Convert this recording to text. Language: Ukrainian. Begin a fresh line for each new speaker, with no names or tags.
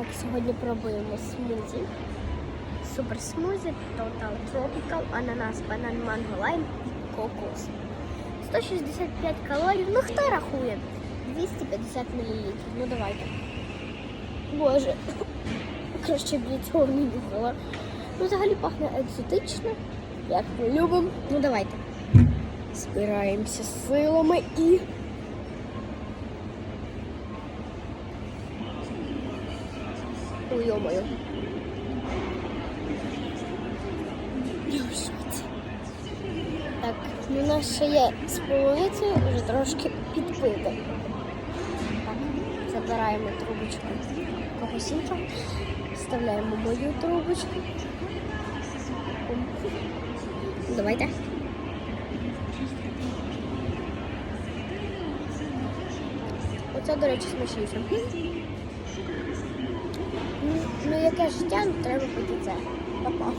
Так, сьогодні пробуємо смузі. Супер смузі, Total Tropical, ананас, банан, манго, лайм і кокос. 165 калорій. Ну хто рахує? 250 мл. Ну давайте. Боже. Краще б я цього не їхала. Ну, взагалі пахне екзотично, як ми любимо. Ну давайте. Збираємося силами і. В шоці. Так, ну, у нас ще є з половицею, вже трошки підпити. Так, забираємо трубочку когось іншого, вставляємо мою трубочку. Давайте. Оце, до речі, смачніше. Яке життя, ну, треба пити це. Па-па.